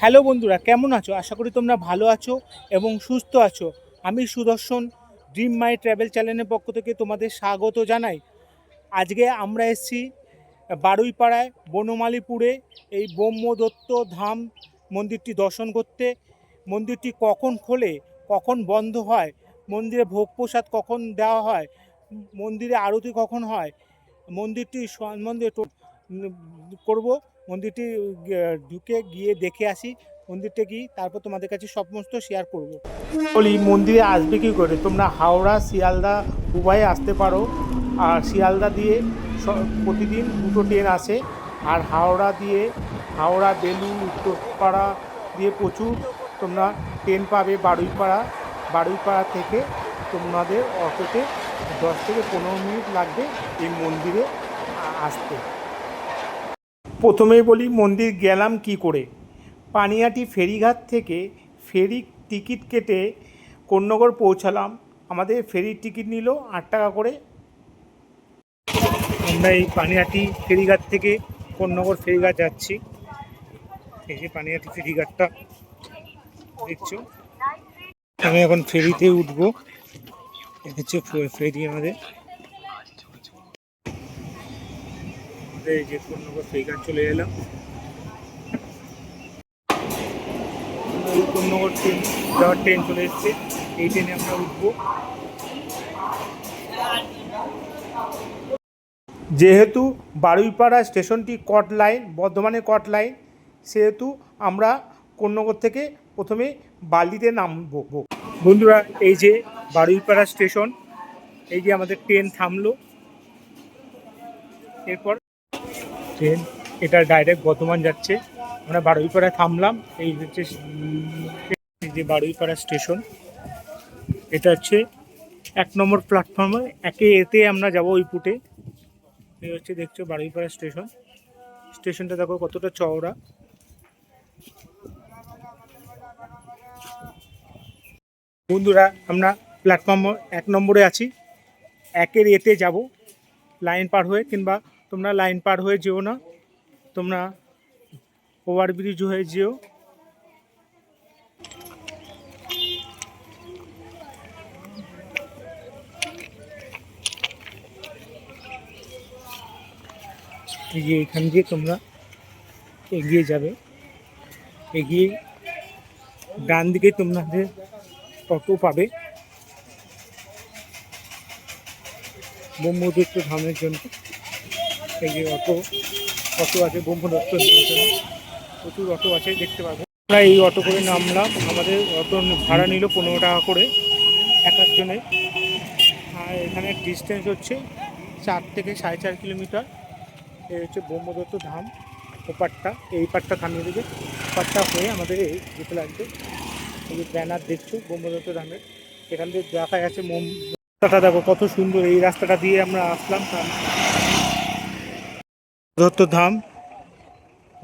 Hello বন্ধুরা, কেমন আছো? আশা করি তোমরা ভালো আছো এবং সুস্থ আছো। আমি সুদর্শন ড্রিম মাই ট্রাভেল চ্যানেলের পক্ষ থেকে তোমাদের স্বাগত জানাই। আজকে আমরা এসেছি বারুইপাড়ায়, বনমালীপুরে, এই ব্রহ্মদত্ত ধাম মন্দিরটি দর্শন করতে। মন্দিরটি কখন খোলে, কখন বন্ধ হয়, মন্দিরে ভোগ প্রসাদ কখন দেওয়া হয়, মন্দিরে আরতি কখন হয়, মন্দিরটি সম্বন্ধে করব। মন্দিরটি ঢুকে গিয়ে দেখে আসি। মন্দিরটা কি? তারপর তোমাদের কাছে সমস্ত শেয়ার করব। বলি, মন্দিরে আসবে কি করে? তোমরা হাওড়া, শিয়ালদা উভয়ে আসতে পারো। আর শিয়ালদা দিয়ে প্রতিদিন দুটো ট্রেন আসে। আর হাওড়া দিয়ে, হাওড়া বেলুন উত্তরপাড়া দিয়ে প্রচুর তোমরা ট্রেন পাবে বারুইপাড়া। বারুইপাড়া থেকে তোমাদের অটোতে দশ থেকে পনেরো মিনিট লাগবে এই মন্দিরে আসতে। প্রথমেই বলি মন্দির গেলাম কি করে? পানিয়াটি ফেরিঘাট থেকে ফেরি টিকিট কেটে কোন্নগর পৌঁছালাম। আমাদের ফেরির টিকিট নিল আট টাকা করে। আমরা এই পানিহাটি ফেরিঘাট থেকে কোন্নগর ফেরিঘাট যাচ্ছি। এই যে পানিহাটি ফেরিঘাটটা, দেখছ? আমি এখন ফেরিতে উঠবো। হচ্ছে ফেরি আমাদের। এই যে কোন্নগর ফেরিঘাট চলে এলাম। কোন্নগর ট্রেন যাওয়ার ট্রেন চলে এসছে। এই ট্রেনে আমরা উঠবো। যেহেতু বারুইপাড়া স্টেশনটি কট লাইন, বর্ধমানের কট লাইন, সেহেতু আমরা কোন্নগর থেকে প্রথমে বালিতে নামবো। বন্ধুরা, এই যে বারুইপাড়া স্টেশন, এই যে আমাদের ট্রেন থামলো। এরপর ট্রেন, এটা ডাইরেক্ট বর্ধমান যাচ্ছে। আমরা বারুইপাড়ায় থামলাম, এই হচ্ছে যে বারুইপাড়া স্টেশন। এটা হচ্ছে এক নম্বর প্ল্যাটফর্মে একে এতে আমরা যাব ওই পুটে এই হচ্ছে দেখছ বারুইপাড়া স্টেশন। স্টেশনটা দেখো কতটা চওড়া। বন্ধুরা, আমরা প্ল্যাটফর্ম এক নম্বরে আছি। একের এতে যাব লাইন পার হয়ে কিংবা তোমরা লাইন পার হয়ে যেও না। তোমরা ওভারব্রিজ হয়ে যেও। যে এখান দিয়ে তোমরা এগিয়ে যাবে। এগিয়ে ডান দিকে তোমাদের অটো পাবে। ব্রহ্মদত্ত ধামের জন্য। এই যে অটো অটো আছে ব্রহ্মদত্ত প্রচুর অটো আছে, দেখতে পাবো। আমরা এই অটো করে নামলাম। আমাদের অটো ভাড়া নিল পনেরো টাকা করে, এক একজনে। আর এখানে ডিস্টেন্স হচ্ছে চার থেকে সাড়ে চার কিলোমিটার। এই হচ্ছে ব্রহ্মদত্ত ধাম, ওপারটা, এই পারটা থামিয়ে দেবে। ওপারটা হয়ে আমাদের এই যেতে লাগবে। এই যে ব্যানার দেখছ, ব্রহ্মদত্ত ধামের। এখান থেকে দেখা যাচ্ছে মোম রাস্তাটা দেখো, কত সুন্দর। এই রাস্তাটা দিয়ে আমরা আসলাম। দত্ত ধাম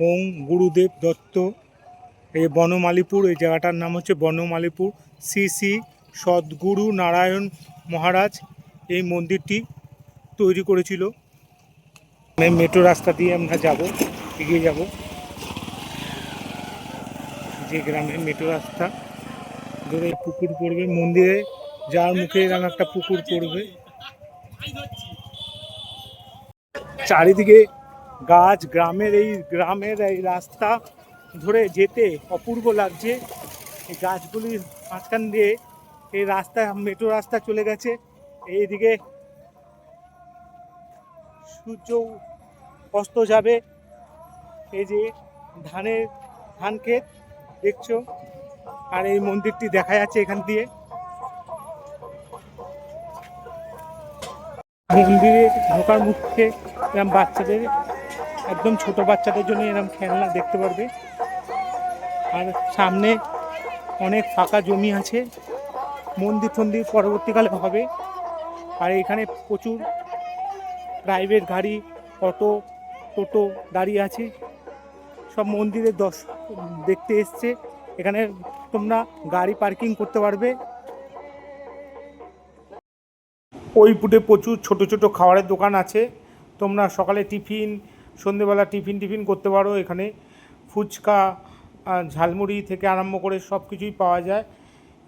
ওং গুরুদেব দত্ত এই বনমালীপুর, এই জায়গাটার নাম হচ্ছে বনমালীপুর। শ্রী শ্রী সদ্গুরু নারায়ণ মহারাজ এই মন্দিরটি তৈরি করেছিল। এই মেট্রো রাস্তা দিয়ে আমরা যাব, এগিয়ে যাব। যে গ্রামের মেট্রো রাস্তা, ধরে পুকুর পড়বে। মন্দিরে যার মুখে এরকম একটা পুকুর পড়বে। চারিদিকে গাছ, গ্রামের এই গ্রামের এই রাস্তা ধরে যেতে অপূর্ব লাগছে। এই গাছগুলির মাঝখান দিয়ে এই রাস্তা, মেট্রো রাস্তা চলে গেছে। এইদিকে সূর্য অস্ত যাবে। এই যে ধানের, ধান ক্ষেত দেখছ? আর এই মন্দিরটি দেখা যাচ্ছে এখান দিয়ে। মন্দিরে ঢোকার মুখে বাচ্চাদের একদম ছোট বাচ্চাদের জন্য এরকম খেলনা দেখতে পারবে। আর সামনে অনেক ফাঁকা জমি আছে। মন্দির টন্দির পরবর্তীকালে হবে। আর এখানে প্রচুর প্রাইভেট গাড়ি, অটো, টোটো দাঁড়িয়ে আছে। সব মন্দিরের দশ দেখতে এসছে। এখানে তোমরা গাড়ি পার্কিং করতে পারবে। ওই পুটে প্রচুর ছোট ছোট খাবারের দোকান আছে। তোমরা সকালে টিফিন সন্ধেবেলা টিফিন টিফিন করতে পারো, এখানে ফুচকা ঝালমুড়ি থেকে আরম্ভ করে সব কিছুই পাওয়া যায়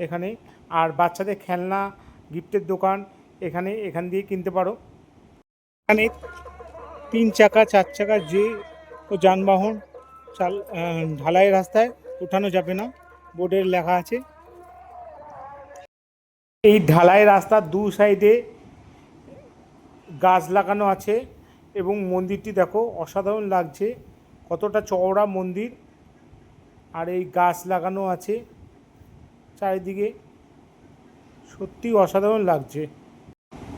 এখানে। আর বাচ্চাদের খেলনা, গিফটের দোকান, এখানে, এখান দিয়ে কিনতে পারো। এখানে তিন চাকা, চার চাকা যে যানবাহন চাল ঢালাই রাস্তায় ওঠানো যাবে না, বোর্ডের লেখা আছে। এই ঢালাই রাস্তার দু সাইডে গাছ লাগানো আছে। এবং মন্দিরটি দেখো অসাধারণ লাগছে, কতটা চওড়া মন্দির, আর এই গাছ লাগানো আছে চারিদিকে। সত্যি অসাধারণ লাগছে।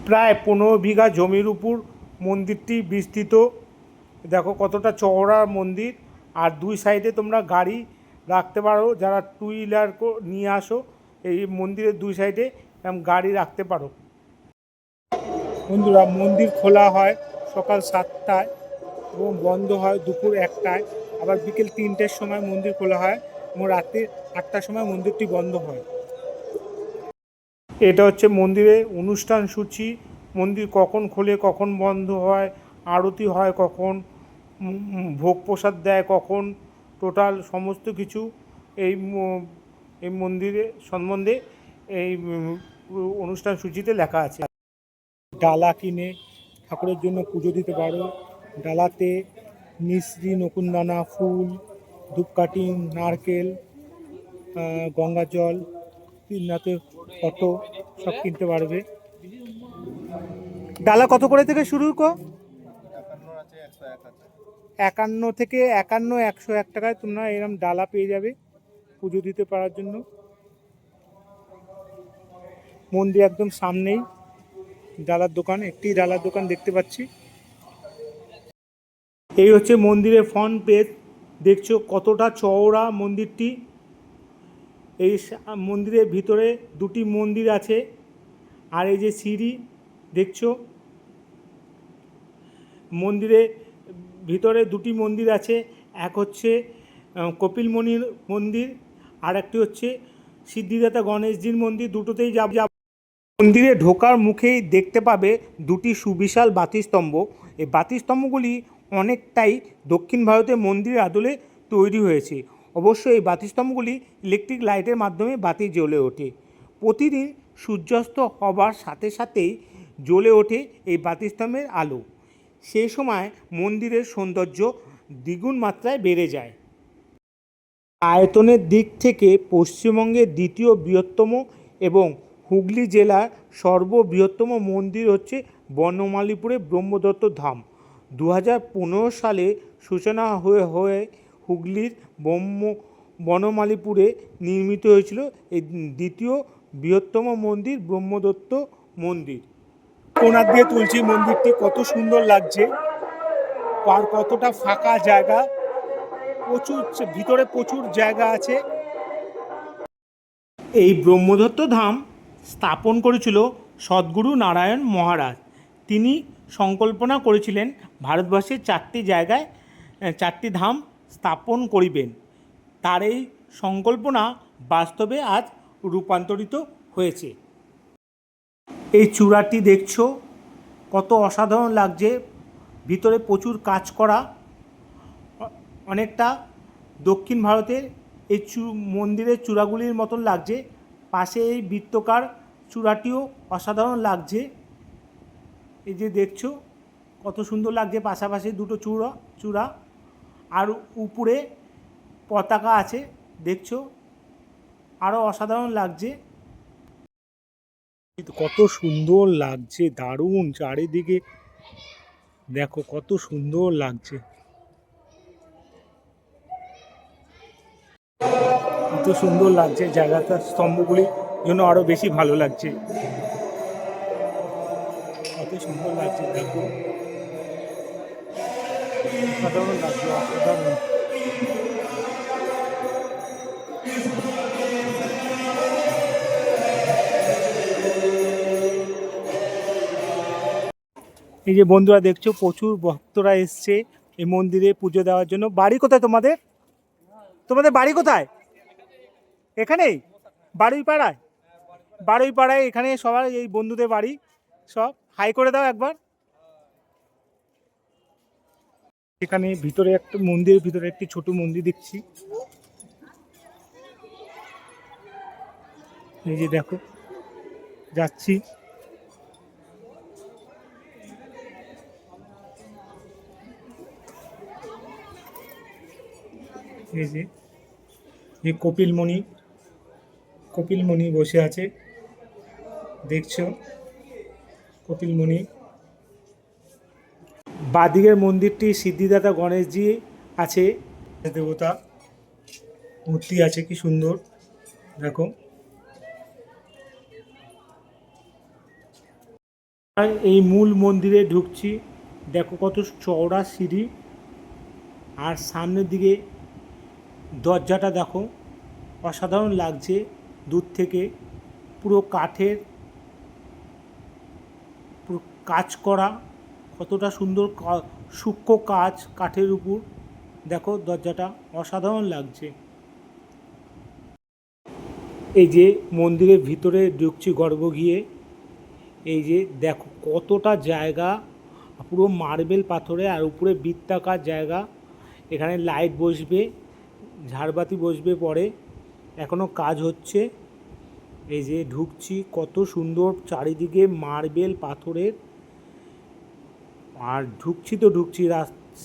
প্রায় পনেরো বিঘা জমির উপর মন্দিরটি বিস্তৃত। দেখো কতটা চওড়া মন্দির, আর দুই সাইডে তোমরা গাড়ি রাখতে পারো, যারা টু হুইলার নিয়ে আসো, এই মন্দিরের দুই সাইডে গাড়ি রাখতে পারো। বন্ধুরা মন্দির খোলা হয়। সকাল সাতটায় এবং বন্ধ হয় দুপুর একটায়। আবার বিকেল তিনটের সময় মন্দির খোলা হয় এবং রাত্রি আটটার সময় মন্দিরটি বন্ধ হয়। এটা হচ্ছে মন্দিরে অনুষ্ঠান সূচি। মন্দির কখন খোলে, কখন বন্ধ হয়, আরতি হয় কখন ভোগ প্রসাদ দেয় কখন, টোটাল সমস্ত কিছু এই এই মন্দিরে সম্বন্ধে এই অনুষ্ঠান সূচিতে লেখা আছে। ডালা কিনে ঠাকুরের জন্য পুজো দিতে পারো। ডালাতে মিশ্রি, নকুনদানা, ফুল, ধূপকাঠি, নারকেল গঙ্গা জল তিননাথে ফটো সব কিনতে পারবে। ডালা কত করে থেকে শুরু কো? একান্ন থেকে একান্ন, একশো এক টাকায় তোমরা এরকম ডালা পেয়ে যাবে পুজো দিতে পারার জন্য। মন্দির একদম সামনেই। ডালার দোকান, একটি ডালার দোকান দেখতে পাচ্ছি। এই হচ্ছে মন্দিরের ফ্রন্ট পেজ দেখছ কতটা চওড়া মন্দিরটি। এই মন্দিরের ভিতরে দুটি মন্দির আছে। আর এই যে সিঁড়ি, দেখছ? মন্দিরে ভিতরে দুটি মন্দির আছে। এক হচ্ছে কপিলমণির মন্দির, আর একটি হচ্ছে সিদ্ধিদাতা গণেশজির মন্দির। দুটোতেই যাব মন্দিরে ঢোকার মুখেই দেখতে পাবে দুটি সুবিশাল বাতিস্তম্ভ। এই বাতিস্তম্ভগুলি অনেকটাই দক্ষিণ ভারতে মন্দিরের আদলে তৈরি হয়েছে। অবশ্য এই বাতিস্তম্ভগুলি ইলেকট্রিক লাইটের মাধ্যমে বাতি জ্বলে ওঠে। প্রতিদিন সূর্যাস্ত হবার সাথে সাথেই জ্বলে ওঠে এই বাতিস্তম্ভের আলো। সেই সময় মন্দিরের সৌন্দর্য দ্বিগুণ মাত্রায় বেড়ে যায়। আয়তনের দিক থেকে পশ্চিমবঙ্গের দ্বিতীয় বৃহত্তম এবং হুগলি জেলার সর্ববৃহত্তম মন্দির হচ্ছে বনমালীপুরের ব্রহ্মদত্ত ধাম। দু হাজার পনেরো সালে সূচনা হয়ে হয়ে হুগলির ব্রহ্ম বনমালীপুরে নির্মিত হয়েছিল এই দ্বিতীয় বৃহত্তম মন্দির ব্রহ্মদত্ত মন্দির। কোনার দিয়ে তুলছি মন্দিরটি, কত সুন্দর লাগছে। আর কতটা ফাঁকা জায়গা। প্রচুর ভিতরে প্রচুর জায়গা আছে। এই ব্রহ্মদত্ত ধাম স্থাপন করেছিল সদ্গুরু নারায়ণ মহারাজ। তিনি সংকল্পনা করেছিলেন ভারতবর্ষের চারটি জায়গায় চারটি ধাম স্থাপন করিবেন। তার এই সংকল্পনা বাস্তবে আজ রূপান্তরিত হয়েছে। এই চূড়াটি দেখছ? কত অসাধারণ লাগছে। ভিতরে প্রচুর কাজ করা। অনেকটা দক্ষিণ ভারতের এই চু, মন্দিরের চূড়াগুলির মতন লাগছে। পাশে এই বৃত্তকার চূড়াটিও অসাধারণ লাগছে। এই যে দেখছ, কত সুন্দর লাগছে পাশাপাশি দুটো চূড়া চূড়া। আর উপরে পতাকা আছে, দেখছ? আরও অসাধারণ লাগছে। কত সুন্দর লাগছে, দারুণ চারিদিকে। দেখো, কত সুন্দর লাগছে। সুন্দর লাগছে জায়গাটা স্তম্ভগুলি জন্য আরও বেশি ভালো লাগছে। কত সুন্দর লাগছে এই যে বন্ধুরা দেখছ, প্রচুর ভক্তরা এসছে এই মন্দিরে পুজো দেওয়ার জন্য। বাড়ি কোথায় তোমাদের? তোমাদের বাড়ি কোথায়? এখানেই? বারুই পাড়ায় বারুই পাড়ায় এখানে সবার এই বন্ধুদের বাড়ি। সব। হাই করে দাও একবার। এখানে ভিতরে একটা মন্দিরের ভিতরে একটি ছোট মন্দির দেখছি। এই যে দেখো, যাচ্ছি। এই যে কপিলমণি কপিলমণি বসে আছে। দেখছ? কপিলমণি বাদিকের মন্দিরটি সিদ্ধিদাতা গণেশজি আছে। দেবতা, মূর্তি আছে, কি সুন্দর। দেখো। এই মূল মন্দিরে ঢুকছি। দেখো কত চওড়া সিঁড়ি। আর সামনের দিকে দরজাটা দেখো। অসাধারণ লাগছে। দূর থেকে পুরো কাঠের, পুরো কাজ করা, কতটা সুন্দর সূক্ষ্ম কাজ কাঠের উপর। দেখো দরজাটা অসাধারণ লাগছে। এই যে মন্দিরের ভিতরে ঢুকছি গর্ব গিয়ে, এই যে দেখো কতটা জায়গা, পুরো মার্বেল পাথরে আর উপরে বৃত্তাকার জায়গা। এখানে লাইট বসবে, ঝাড়বাতি বসবে পরে। এখনও কাজ হচ্ছে। এই যে ঢুকছি, কত সুন্দর চারিদিকে মার্বেল পাথরের। আর ঢুকছি তো ঢুকছি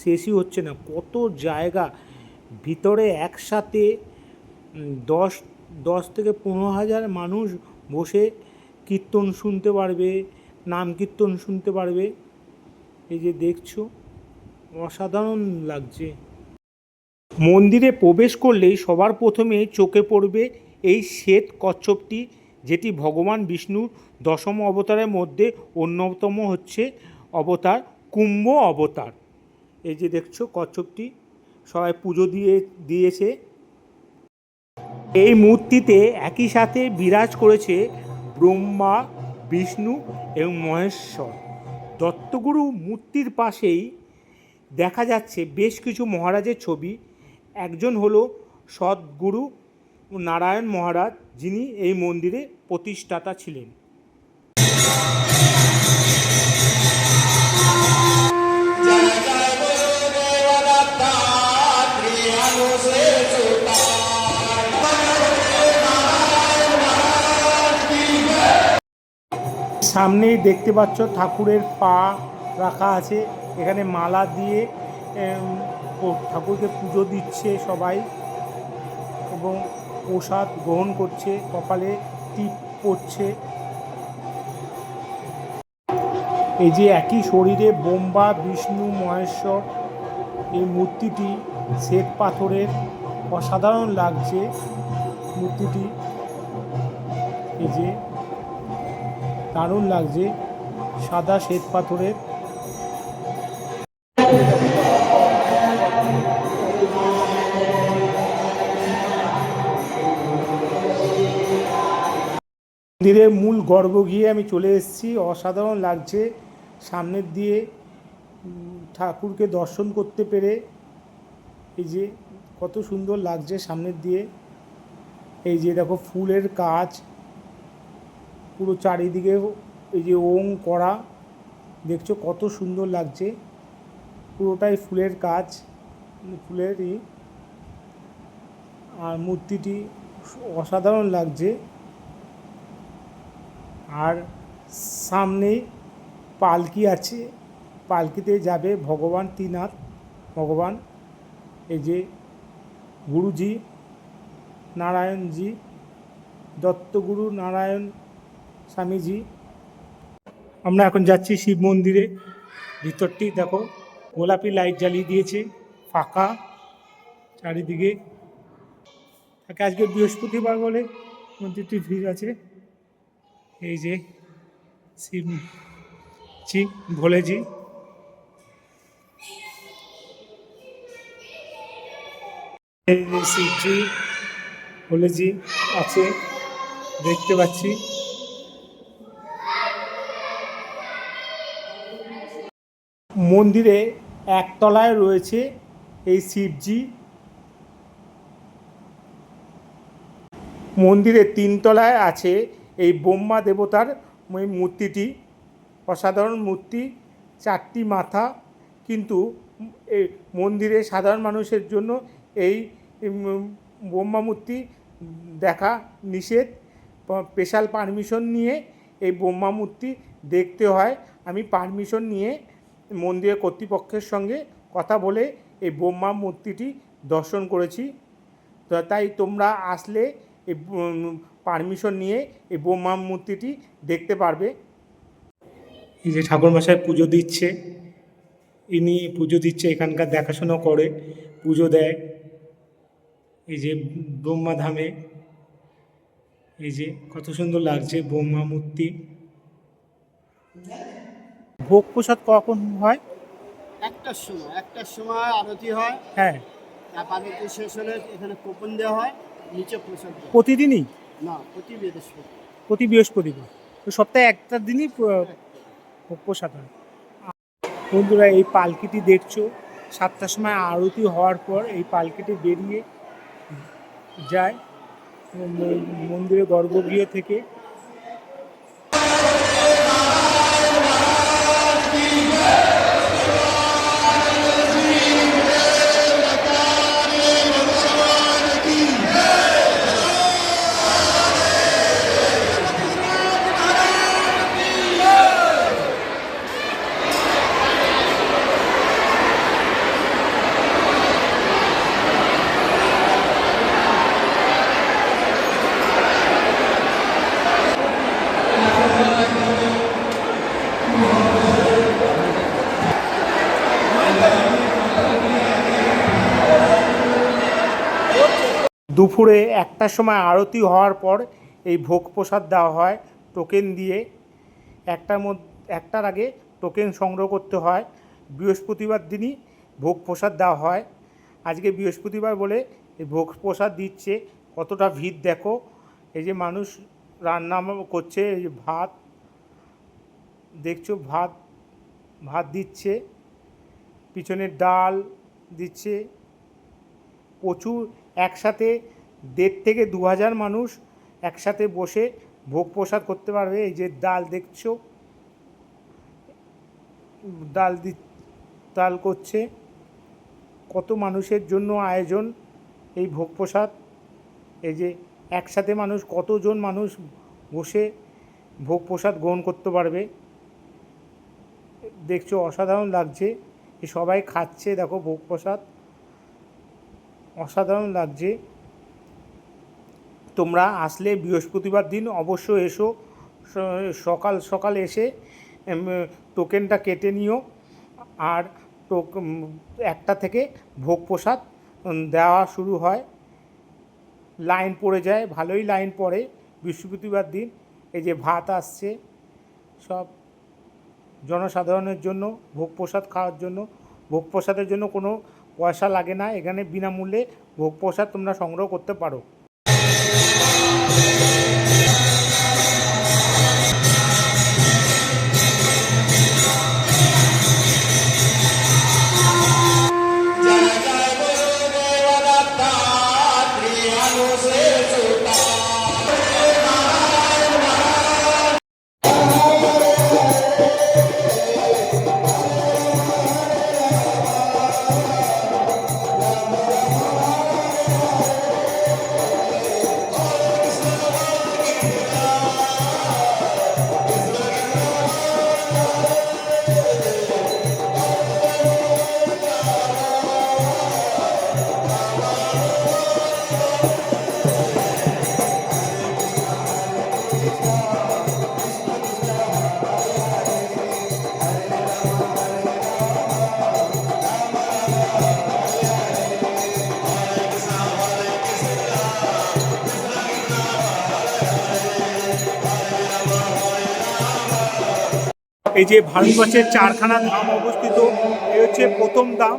শেষই হচ্ছে না। কত জায়গা। ভিতরে একসাথে দশ দশ থেকে পনেরো হাজার মানুষ বসে কীর্তন শুনতে পারবে, নাম কীর্তন শুনতে পারবে। এই যে দেখছ, অসাধারণ লাগছে। মন্দিরে প্রবেশ করলেই সবার প্রথমে চোখে পড়বে এই শ্বেত কচ্ছপটি, যেটি ভগবান বিষ্ণুর দশম অবতারের মধ্যে অন্যতম হচ্ছে অবতার, কুম্ভ অবতার। এই যে দেখছ কচ্ছপটি, সবাই পুজো দিয়ে, দিয়েছে। এই মূর্তিতে একই সাথে বিরাজ করেছে ব্রহ্মা, বিষ্ণু এবং মহেশ্বর। দত্তগুরু মূর্তির পাশেই দেখা যাচ্ছে বেশ কিছু মহারাজের ছবি। একজন হলো সদ্গুরু নারায়ণ মহারাজ, যিনি এই মন্দিরে প্রতিষ্ঠাতা ছিলেন। সামনেই দেখতে পাচ্ছ ঠাকুরের পা রাখা আছে। এখানে মালা দিয়ে ও- ঠাকুরকে পুজো দিচ্ছে সবাই এবং প্রসাদ গ্রহণ করছে, কপালে টিপ পড়ছে। এই যে একই শরীরে বোম্বা, বিষ্ণু, মহেশ্বর, এই মূর্তিটি শ্বেত পাথরের অসাধারণ লাগছে মূর্তিটি। এই যে দারুণ লাগছে সাদা শ্বেত পাথরের মন্দিরের মূল গর্ভ গিয়ে আমি চলে এসেছি। অসাধারণ লাগছে। সামনের দিয়ে ঠাকুরকে দর্শন করতে পেরে, এই যে কত সুন্দর লাগছে সামনের দিয়ে। এই যে দেখো ফুলের কাজ, পুরো চারিদিকে এই যে ওং করা, দেখছ কত সুন্দর লাগছে। পুরোটাই ফুলের কাজ ফুলের ই আর মূর্তিটি অসাধারণ লাগছে। আর সামনে পালকি আছে। পালকিতে যাবে ভগবান তিনাথ ভগবান এই যে গুরুজি, নারায়ণজি, দত্তগুরু, নারায়ণ স্বামীজি। আমরা এখন যাচ্ছি শিব মন্দিরে। ভিতরটি দেখো, গোলাপি লাইট জ্বালিয়ে দিয়েছে, ফাঁকা, চারিদিকে। আজকে বৃহস্পতিবার বলে মন্দিরটি ভিড় আছে। এই যে শিব জি। ভোলেজি শিবজি ভোলেজি আছে, দেখতে পাচ্ছি। মন্দিরে একতলায় রয়েছে এই শিবজি মন্দিরের তিনতলায় আছে এই ব্রহ্মা দেবতার ওই মূর্তিটি, অসাধারণ মূর্তি, চারটি মাথা, কিন্তু এই মন্দিরে সাধারণ মানুষের জন্য এই ব্রহ্মা মূর্তি দেখা নিষেধ। স্পেশাল পারমিশন নিয়ে এই ব্রহ্মা মূর্তি দেখতে হয়। আমি পারমিশন নিয়ে মন্দিরের কর্তৃপক্ষের সঙ্গে কথা বলে এই ব্রহ্মা মূর্তিটি দর্শন করেছি। তাই তোমরা আসলে এই পারমিশন নিয়ে এই ব্রহ্মা মূর্তিটি দেখতে পারবে। এই যে ঠাকুরমশাই পুজো দিচ্ছে ইনি পুজো দিচ্ছে এখানকার দেখাশোনা করে পুজো দেয়। এই যে ব্রহ্মা ধামে এই যে কত সুন্দর লাগছে ব্রহ্মা মূর্তি। ভোগ প্রসাদ কখন হয়? একটার সময় একটার সময় আরতি হয়। হ্যাঁ। এক আরতি শেষ হলে এখানে কোপন দেওয়া হয়। নিচে প্রতিদিনই? না প্রতি বৃহস্পতি প্রতি বৃহস্পতিবার। তো সপ্তাহে একটা দিনই প্রসাদ হয় বন্ধুরা এই পালকিটি দেখছ? সাতটার সময় আরতি হওয়ার পর এই পালকিটি বেরিয়ে যায়। মন্দিরে মন্দিরের গর্ভগৃহ থেকে দুপুরে একটার সময় আরতি হওয়ার পর এই ভোগ প্রসাদ দেওয়া হয়, টোকেন দিয়ে। একটার মধ্যে একটার আগে টোকেন সংগ্রহ করতে হয়। বৃহস্পতিবার দিনই ভোগ প্রসাদ দেওয়া হয়। আজকে বৃহস্পতিবার বলে এই ভোগ প্রসাদ দিচ্ছে। কতটা ভিড় দেখো। এই যে মানুষ রান্না করছে, এই যে ভাত, দেখছ ভাত ভাত দিচ্ছে। পিছনে ডাল দিচ্ছে। প্রচুর একসাথে দেড় থেকে দু হাজার মানুষ একসাথে বসে ভোগ প্রসাদ করতে পারবে। এই যে ডাল দেখছ? ডাল দি, ডাল করছে। কত মানুষের জন্য আয়োজন এই ভোগ প্রসাদ? এই যে একসাথে মানুষ, কতজন মানুষ বসে ভোগ প্রসাদ গ্রহণ করতে পারবে? দেখছ, অসাধারণ লাগছে। সবাই খাচ্ছে, দেখো ভোগ প্রসাদ। অসাধারণ লাগছে। তোমরা আসলে বৃহস্পতিবার দিন অবশ্য এসো সকাল সকাল এসে টোকেনটা কেটে নিও আর একটা থেকে ভোগ প্রসাদ দেওয়া শুরু হয়। লাইন পড়ে যায়, ভালোই লাইন পড়ে বৃহস্পতিবার দিন। এই যে ভাত আসছে, সব জনসাধারণের জন্য, ভোগ প্রসাদ খাওয়ার জন্য, ভোগ প্রসাদের জন্য কোনো পয়সা লাগে না। এখানে বিনামূল্যে ভোগ প্রসাদ তোমরা সংগ্রহ করতে পারো। Yeah. এই যে ভারতবর্ষের চারখানা ধাম অবস্থিত, এই হচ্ছে প্রথম ধাম,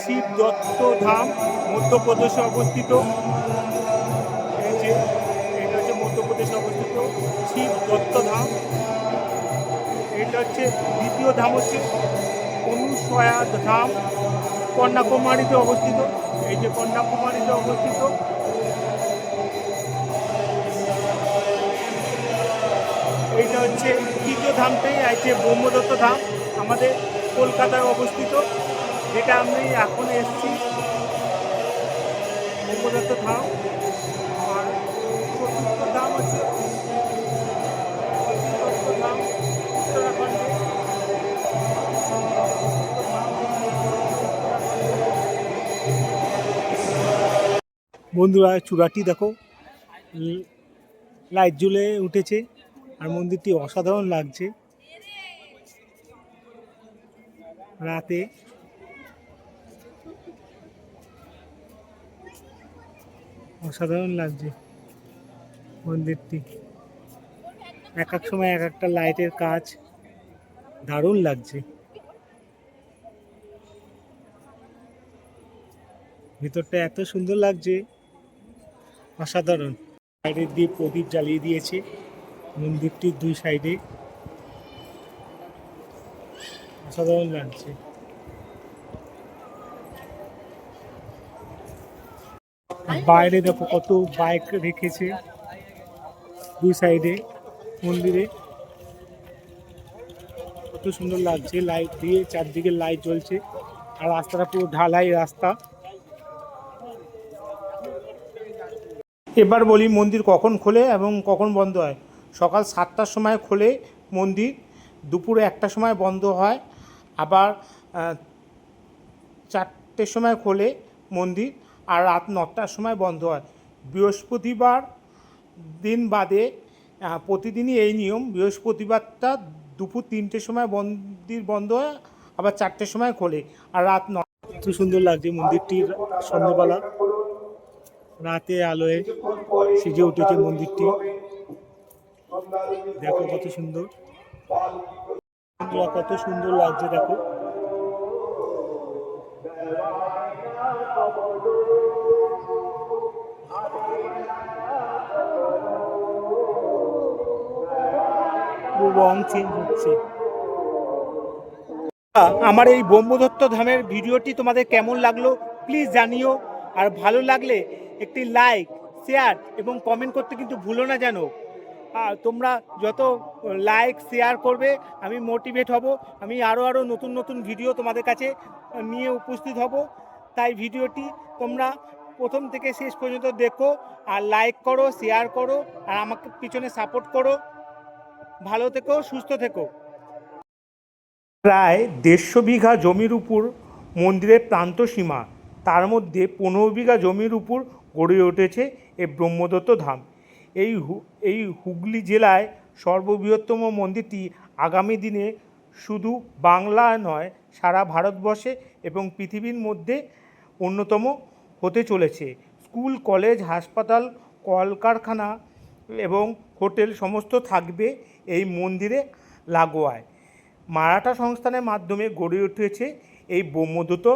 শিব দত্ত ধাম, মধ্যপ্রদেশে অবস্থিত। এই যে, এটা হচ্ছে মধ্যপ্রদেশে অবস্থিত শিব দত্ত ধাম। এটা হচ্ছে দ্বিতীয় ধাম হচ্ছে অনুসয়া ধাম। কন্যাকুমারীতে অবস্থিত, এই যে কন্যাকুমারীতে অবস্থিত। এইটা হচ্ছে ধামটাই আছে ব্রহ্মদত্ত ধাম আমাদের কলকাতায় অবস্থিত, যেটা আমি এখন এসেছি। ব্রহ্মদত্ত ধাম বন্ধুরা চূড়াটি দেখো লাইট জ্বলে উঠেছে। আর মন্দিরটি অসাধারণ লাগছে। রাতে। অসাধারণ লাগছে মন্দিরটি। এক এক সময় এক একটা লাইটের কাজ দারুণ লাগছে। ভিতরটা এত সুন্দর লাগছে। অসাধারণ। সাইডের দিয়ে প্রদীপ জ্বালিয়ে দিয়েছে। মন্দিরটির দুই সাইডে অসাধারণ লাগছে। বাইরে দেখো কত বাইক রেখেছে দুই সাইডে, মন্দিরে। কত সুন্দর লাগছে, লাইট দিয়ে চারদিকে লাইট জ্বলছে, আর রাস্তাটা পুরো ঢালাই রাস্তা। এবার বলি মন্দির কখন খোলে এবং কখন বন্ধ হয়? সকাল সাতটার সময় খোলে মন্দির, দুপুরে একটার সময় বন্ধ হয়, আবার চারটের সময় খোলে মন্দির আর রাত নটার সময় বন্ধ হয়। বৃহস্পতিবার দিন বাদে প্রতিদিনই এই নিয়ম। বৃহস্পতিবারটা দুপুর তিনটের সময় মন্দির বন্ধ হয়, আবার চারটের সময় খোলে আর রাত ন সুন্দর লাগছে মন্দিরটির সন্ধ্যাবেলা। রাতে আলোয় সেজে উঠেছে মন্দিরটি। দেখো কত সুন্দর। কত সুন্দর লাগছে দেখো। রং চেঞ্জ হচ্ছে। আমার এই ব্রহ্মদত্ত ধামের ভিডিওটি তোমাদের কেমন লাগল প্লিজ জানিও। আর ভালো লাগলে একটি লাইক শেয়ার এবং কমেন্ট করতে কিন্তু ভুলো না আর তোমরা যত লাইক শেয়ার করবে, আমি মোটিভেট হব। আমি আরও আরও নতুন নতুন ভিডিও তোমাদের কাছে নিয়ে উপস্থিত হব। তাই ভিডিওটি তোমরা প্রথম থেকে শেষ পর্যন্ত দেখো আর লাইক করো শেয়ার করো আর আমাকে পিছনে সাপোর্ট করো। ভালো থেকো, সুস্থ থেকো। প্রায় দেড়শো বিঘা জমির উপর মন্দিরের প্রান্ত সীমা, তার মধ্যে পনেরো বিঘা জমির উপর গড়ে উঠেছে এই ব্রহ্মদত্ত ধাম। এই এই হুগলি জেলায় সর্ববৃহত্তম মন্দিরটি আগামী দিনে শুধু বাংলা নয়, সারা ভারতবর্ষে এবং পৃথিবীর মধ্যে অন্যতম হতে চলেছে। স্কুল, কলেজ, হাসপাতাল, কলকারখানা এবং হোটেল সমস্ত থাকবে এই মন্দিরে লাগোয়ায়। মারাঠা সংস্থানের মাধ্যমে গড়ে উঠেছে এই ব্রহ্মদত্ত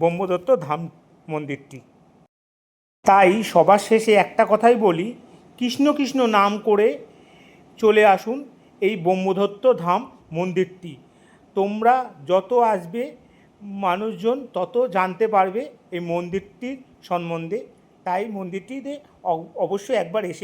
ব্রহ্মদত্ত ধাম মন্দিরটি। তাই সবার শেষে একটা কথাই বলি কৃষ্ণ কৃষ্ণ নাম করে চলে আসুন এই ব্রহ্মদত্ত ধাম মন্দিরটি। তোমরা যত আসবে মানুষজন তত জানতে পারবে এই মন্দিরটির সম্বন্ধে। তাই মন্দিরটিতে অবশ্যই একবার এসে